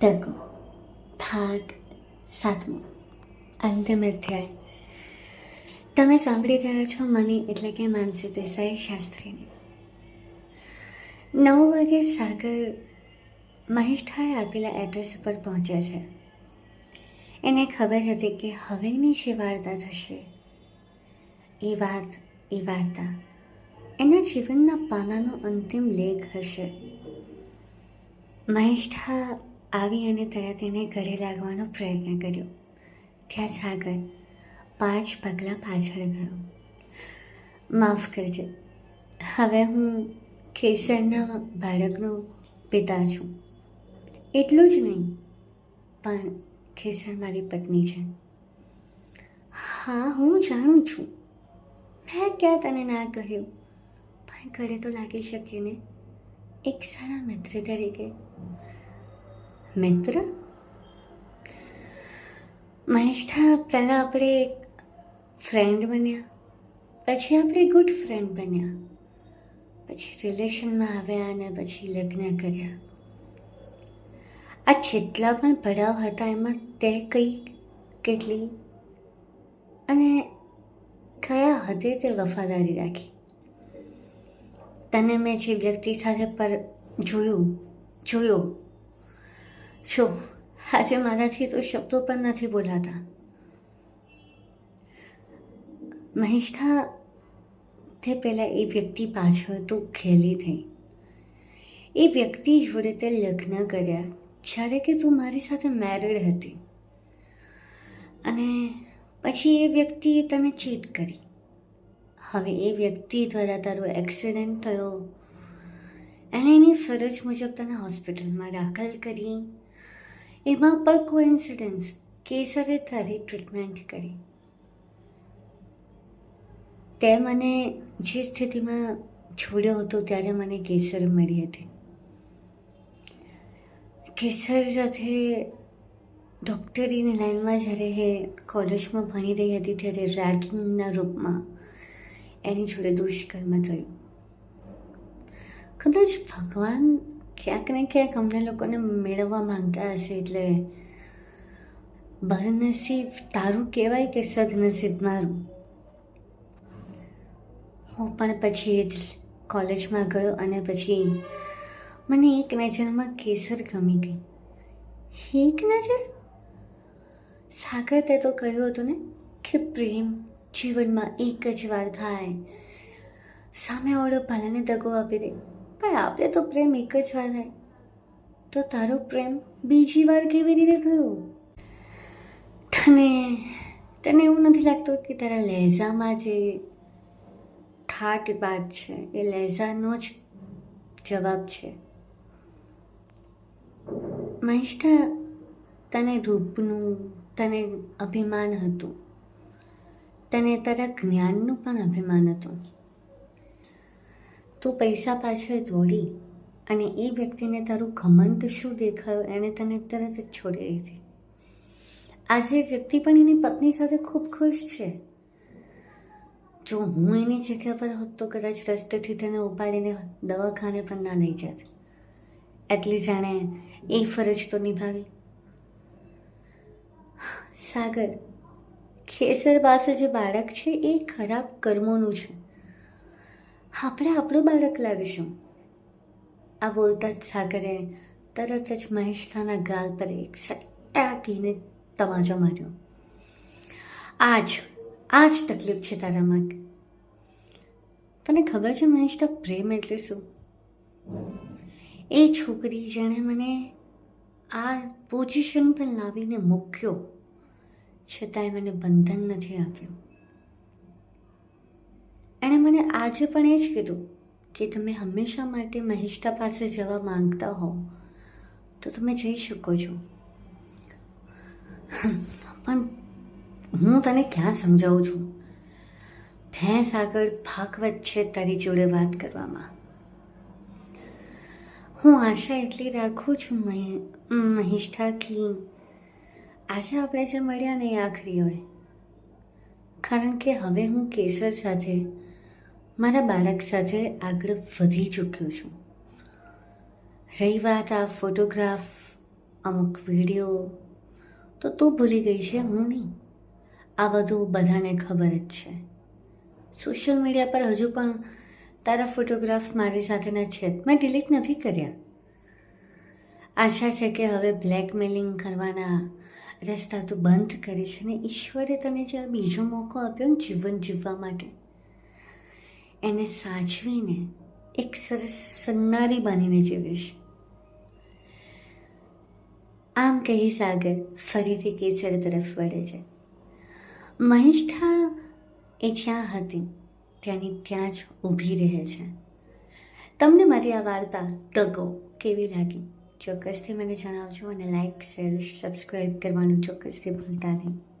તકો ભાગ સાતમો અંતિમ અધ્યાય તમે સાંભળી રહ્યા છો મની એટલે કે માનસી દેસાઈ શાસ્ત્રીની નવ વાગે સાગર મહેશઠાએ આપેલા એડ્રેસ ઉપર પહોંચ્યા છે એને ખબર હતી કે હવેની જે વાર્તા થશે એ વાત એ વાર્તા એના જીવનના પાનાનો અંતિમ લેખ હશે મહેશઠા આવી અને તરત એને ગળે લાગવાનો પ્રયત્ન કર્યો. ત્યાં સાગર પાંચ પગલાં પાછળ ગયો. માફ કરજો. હવે હું કેસરના બાળકનો પિતા છું. એટલું જ નહીં, પણ કેસર મારી પત્ની છે. હા, હું જાણું છું. મેં ક્યાં તને ના કહ્યું? પણ ઘરે તો લાગી શકે ને. એક સારા મિત્ર તરીકે. મિત્ર? મહેશથા, પહેલાં આપણે એક ફ્રેન્ડ બન્યા, પછી આપણે ગુડ ફ્રેન્ડ બન્યા, પછી રિલેશનમાં આવ્યા અને પછી લગ્ન કર્યા. આ જેટલા પણ પડાવ હતા એમાં તે કઈ કેટલી? અને કયા હદે તે વફાદારી રાખી? તને મેં જે વ્યક્તિ સાથે પર જોયું, જોયો છો આજે મારાથી તો શબ્દો પણ નથી બોલાતા. મહેશથા, તે પહેલાં એ વ્યક્તિ પાછળ તો ખેલી થઈ. એ વ્યક્તિ જોડે તે લગ્ન કર્યા, જ્યારે કે તું મારી સાથે મેરિડ હતી. અને પછી એ વ્યક્તિએ તને ચીટ કરી. હવે એ વ્યક્તિ દ્વારા તારો એક્સિડન્ટ થયો. અને એની ફરજ મુજબ તને હોસ્પિટલમાં દાખલ કરી. એમાં પણ કોઇન્સિડન્સ કેસરે તારી ટ્રીટમેન્ટ કરી. તે મને જે સ્થિતિમાં છોડ્યો હતો ત્યારે મને કેસર મળી હતી. કેસર સાથે ડૉક્ટરીની લાઈનમાં જ્યારે એ કોલેજમાં ભણી રહી હતી ત્યારે રેગિંગના રૂપમાં એની જોડે દુષ્કર્મ થયું. કદાચ ભગવાન ક્યાંક ને ક્યાંક અમને લોકોને મેળવવા માંગતા હશે એટલે બદનસીબ તારું કહેવાય કે સદનસીબ મારું? હું પણ પછી જ કોલેજમાં ગયો અને પછી મને એક નજરમાં કેસર ગમી ગઈ. એક નજર? સાગર તે તો કહ્યું હતું ને કે પ્રેમ જીવનમાં એક જ વાર થાય. સામેવાળો ભલાને દગો આપી દે. પણ આપણે તો પ્રેમ એક જ વાર થાય. તો તારો પ્રેમ બીજી વાર કેવી રીતે થયો? તને તને એવું નથી લાગતું કે તારા લહેજામાં જે ઠાટ બાદ છે, એ લહેજાનો જ જવાબ છે? મહેશતા તને રૂપનું, તને અભિમાન હતું. તને તારા જ્ઞાનનું પણ અભિમાન હતું. તું પૈસા પાછળ દોડી અને એ વ્યક્તિને તારું ઘમંડ શું દેખાયું એણે તને તરત જ છોડી દીધી. આજે વ્યક્તિ પણ એની પત્ની સાથે ખૂબ ખુશ છે. જો હું એની જગ્યા પર હોત તો કદાચ રસ્તેથી તેને ઉપાડીને દવાખાને પણ ના લઈ જાત. એટલી જાણે એ ફરજ તો નિભાવી. સાગર, ખેસર પાસે જે બાળક છે એ ખરાબ કર્મોનું છે. આપણે આપણું બાળક લાવીશું. આ બોલતા જ સાગરે તરત જ મહેશતાના ગાલ પર એક સટ્ટાકીને તમાચો માર્યો. આજ આ જ તકલીફ છે તારામાં તને ખબર છે મહેશતા પ્રેમ એટલે શું? એ છોકરી જેણે મને આ પોઝિશન પર લાવીને મૂક્યો, છતાંય મને બંધન નથી આપ્યું. એણે મને આજે પણ એ જ કીધું કે તમે હંમેશા માટે મહેશતા પાસે જવા માંગતા હો, તો તમે જઈ શકો છો. પણ હું તને ક્યાં સમજાવું છું? ભેંસ આગળ ભાગવત છે તારી જોડે વાત કરવામાં. હું આશા એટલી રાખું છું મહિષ્ઠા કે આજે આપણે જે મળ્યા નહીં આખરી હોય. કારણ કે હવે હું કેસર સાથે મારા બાળક સાથે આગળ વધી ચૂક્યો છું. રહી વાત આ ફોટોગ્રાફ, અમુક વીડિયો, તો તું ભૂલી ગઈ છે, હું નહીં. આ બધું બધાને ખબર જ છે. સોશિયલ મીડિયા પર હજુ પણ તારા ફોટોગ્રાફ મારી સાથેના છે. મેં ડિલીટ નથી કર્યા. આશા છે કે હવે બ્લેકમેલિંગ કરવાના રસ્તા તું બંધ કરીશ અને ઈશ્વરે તને જે બીજો મોકો આપ્યો ને જીવન જીવવા માટે એને સાચવીને એક સરસ સન્નારી બનીને જીવીશ આમ કહી સાગર, ફરીથી કેસર તરફ વળે છે. મહિષ્ઠા એ જ્યાં હતી, ત્યાંની ત્યાં જ ઊભી રહે છે. તમને મારી આ વાર્તા તકો કેવી લાગી? ચોક્કસથી મને જણાવજો અને લાઈક શેર સબસ્ક્રાઈબ કરવાનું ચોક્કસથી ભૂલતા નહીં.